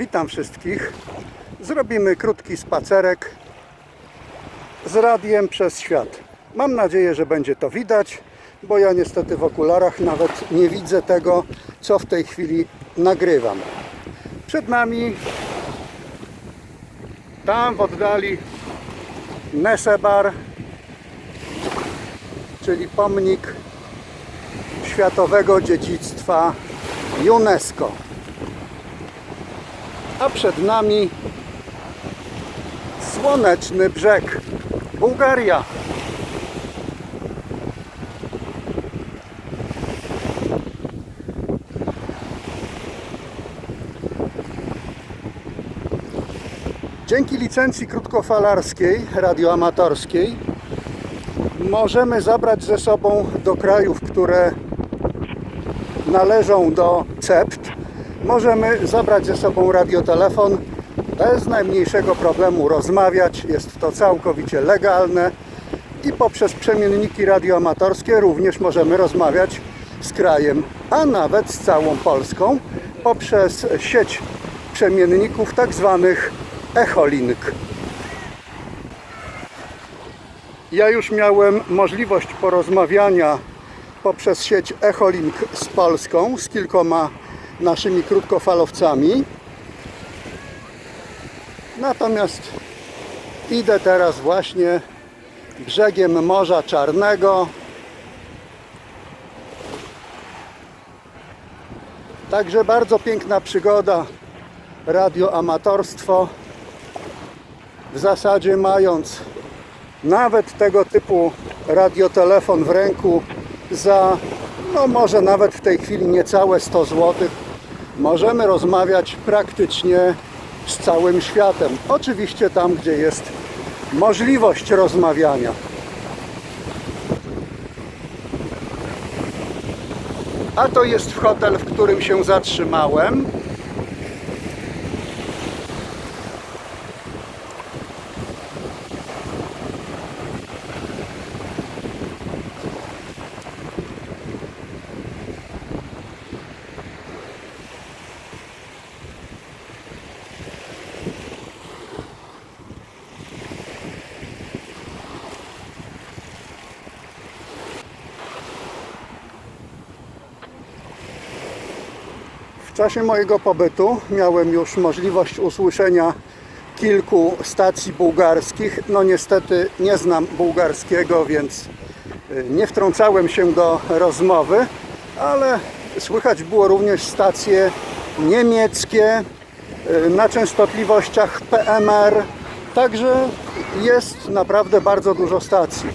Witam wszystkich. Zrobimy krótki spacerek z radiem przez świat. Mam nadzieję, że będzie to widać, bo ja niestety w okularach nawet nie widzę tego, co w tej chwili nagrywam. Przed nami, tam w oddali, Nesebar, czyli pomnik światowego dziedzictwa UNESCO. A przed nami słoneczny brzeg, Bułgaria. Dzięki licencji krótkofalarskiej, radioamatorskiej, możemy zabrać ze sobą do krajów, które należą do CEPT, możemy zabrać ze sobą radiotelefon bez najmniejszego problemu rozmawiać. Jest to całkowicie legalne i poprzez przemienniki radioamatorskie również możemy rozmawiać z krajem, a nawet z całą Polską poprzez sieć przemienników tak zwanych Echolink. Ja już miałem możliwość porozmawiania poprzez sieć Echolink z Polską, z kilkoma naszymi krótkofalowcami. Natomiast idę teraz właśnie brzegiem Morza Czarnego. Także bardzo piękna przygoda, radioamatorstwo. W zasadzie mając nawet tego typu radiotelefon w ręku za no może nawet w tej chwili niecałe 100 zł możemy rozmawiać praktycznie z całym światem. Oczywiście tam, gdzie jest możliwość rozmawiania. A to jest hotel, w którym się zatrzymałem. W czasie mojego pobytu miałem już możliwość usłyszenia kilku stacji bułgarskich. No niestety nie znam bułgarskiego, więc y, nie wtrącałem się do rozmowy, ale słychać było również stacje niemieckie y, na częstotliwościach PMR. Także jest naprawdę bardzo dużo stacji.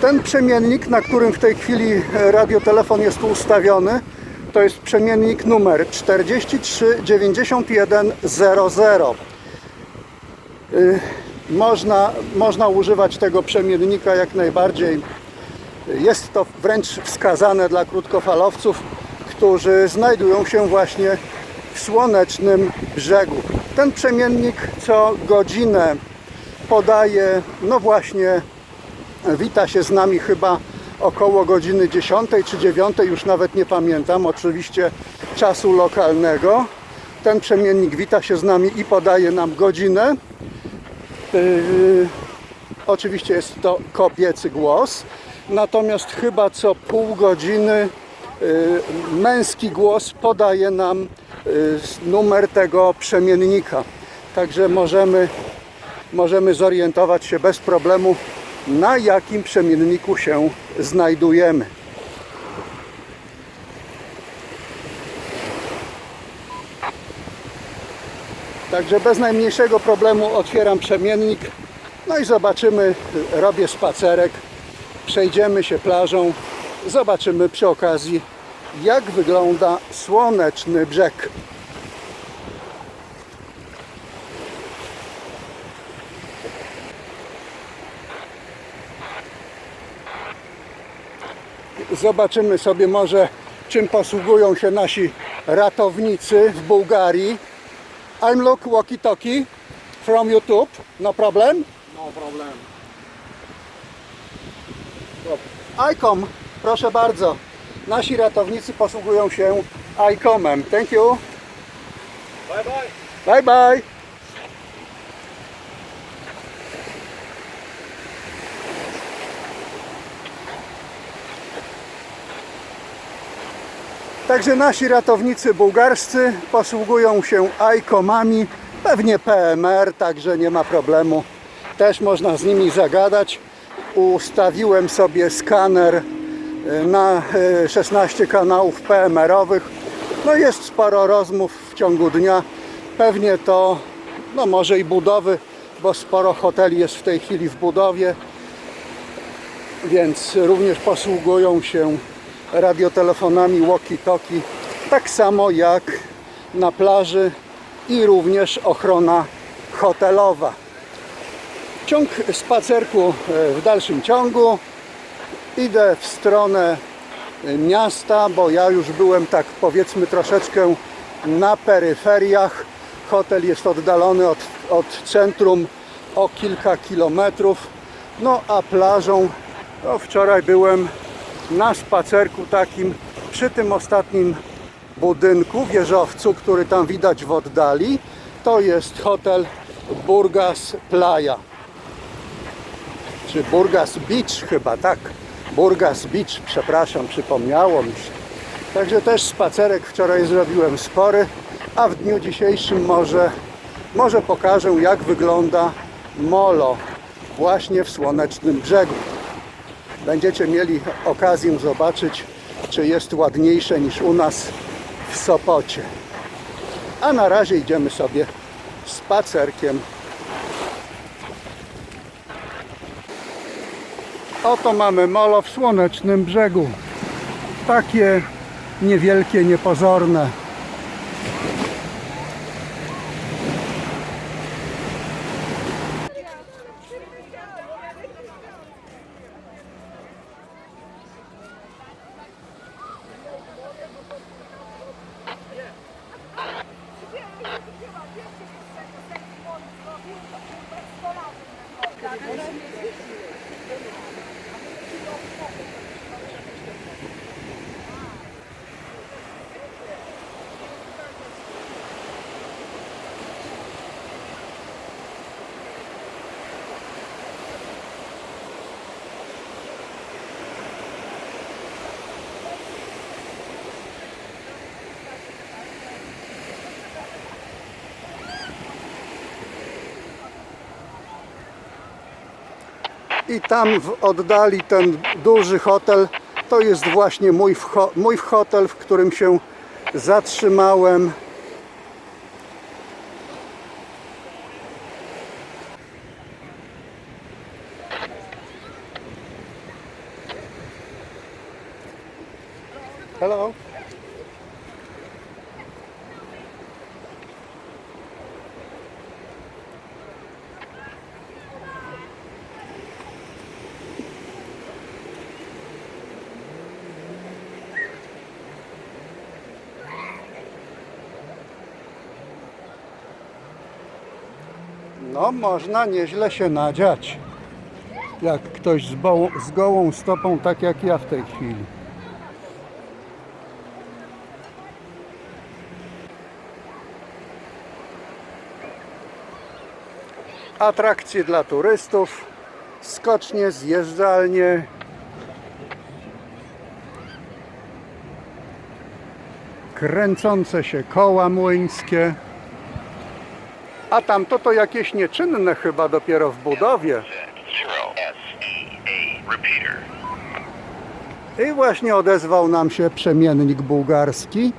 Ten przemiennik, na którym w tej chwili radiotelefon jest ustawiony, to jest przemiennik numer 439100. Y, Można, można używać tego przemiennika jak najbardziej. Jest to wręcz wskazane dla krótkofalowców, którzy znajdują się właśnie w słonecznym brzegu. Ten przemiennik co godzinę podaje, no właśnie, wita się z nami chyba około godziny 10 czy 9, już nawet nie pamiętam, oczywiście czasu lokalnego. Ten przemiennik wita się z nami i podaje nam godzinę. Yy, oczywiście jest to kobiecy głos, natomiast chyba co pół godziny yy, męski głos podaje nam yy, numer tego przemiennika. Także możemy, możemy zorientować się bez problemu, na jakim przemienniku się znajdujemy. Także bez najmniejszego problemu otwieram przemiennik. No i zobaczymy, robię spacerek, przejdziemy się plażą, zobaczymy przy okazji, jak wygląda słoneczny brzeg. Zobaczymy sobie może, czym posługują się nasi ratownicy w Bułgarii. I'm look walkie-talkie from YouTube, no problem. No problem. ICOM, proszę bardzo. Nasi ratownicy posługują się ICOMem. Thank you. Bye bye. Bye bye. Także nasi ratownicy bułgarscy posługują się ICOMami, pewnie PMR, także nie ma problemu. Też można z nimi zagadać. Ustawiłem sobie skaner y, na y, 16 kanałów PMR-owych. No jest sporo rozmów w ciągu dnia. Pewnie to, no może i budowy, bo sporo hoteli jest w tej chwili w budowie więc również posługują się radiotelefonami walkie-talkie, tak samo jak na plaży i również ochrona hotelowa. Ciąg spacerku e, w dalszym ciągu. Idę w stronę miasta, bo ja już byłem tak powiedzmy troszeczkę na peryferiach. Hotel jest oddalony od, od centrum o kilka kilometrów. No a plażą no, wczoraj byłem na spacerku takim przy tym ostatnim budynku, wieżowcu, który tam widać w oddali. To jest hotel Burgas Playa. Czy Burgas Beach chyba, tak. Burgas Beach, przepraszam, przypomniało mi się. Także też spacerek wczoraj zrobiłem spory, a w dniu dzisiejszym może, może pokażę jak wygląda molo właśnie w Słonecznym Brzegu będziecie mieli okazję zobaczyć, czy jest ładniejsze niż u nas w Sopocie. A na razie idziemy sobie spacerkiem. Oto mamy molo w Słonecznym Brzegu. Takie niewielkie, niepozorne. I tam w oddali ten duży hotel to jest właśnie mój, mój hotel, w którym się zatrzymałem. No, można nieźle się nadziać. Jak ktoś z, z gołą stopą, tak jak ja w tej chwili. Atrakcje dla turystów, skocznie, zjeżdżalnie. Kręcące się koła młyńskie. A tamto to jakieś nieczynne chyba dopiero w budowie. I właśnie odezwał nam się przemiennik bułgarski.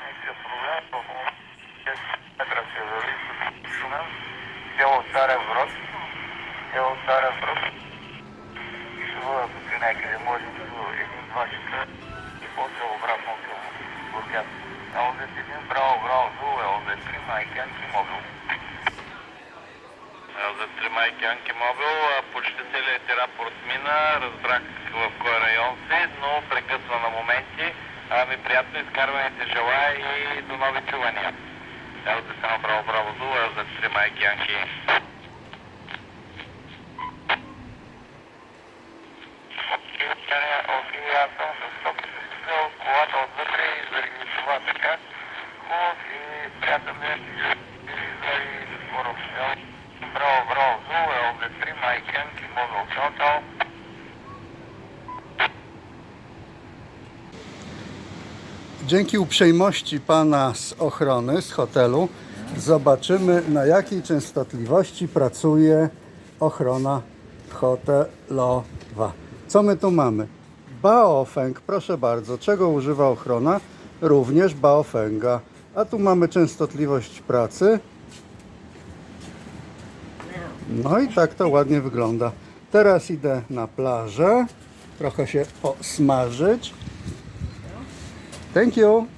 техните проблеми в метра североизток Шумен, село Царя Брод, село Царя Брод. И ще бъда тук някъде, може би до един-два часа и после обратно към Бургас. А от един браво, браво, долу е от три майкянки мобил. За три майкянки мобил почти целият ти рапорт мина, разбрах eu Delta São Bravo Bravo Zulu, Elza Trimike Yankee. Area of India, stop so what of the train is very much eu cat. Hope you got the message. Dzięki uprzejmości pana z ochrony, z hotelu, zobaczymy na jakiej częstotliwości pracuje ochrona hotelowa. Co my tu mamy? Baofeng, proszę bardzo. Czego używa ochrona? Również Baofenga. A tu mamy częstotliwość pracy. No i tak to ładnie wygląda. Teraz idę na plażę, trochę się posmażyć. Thank you.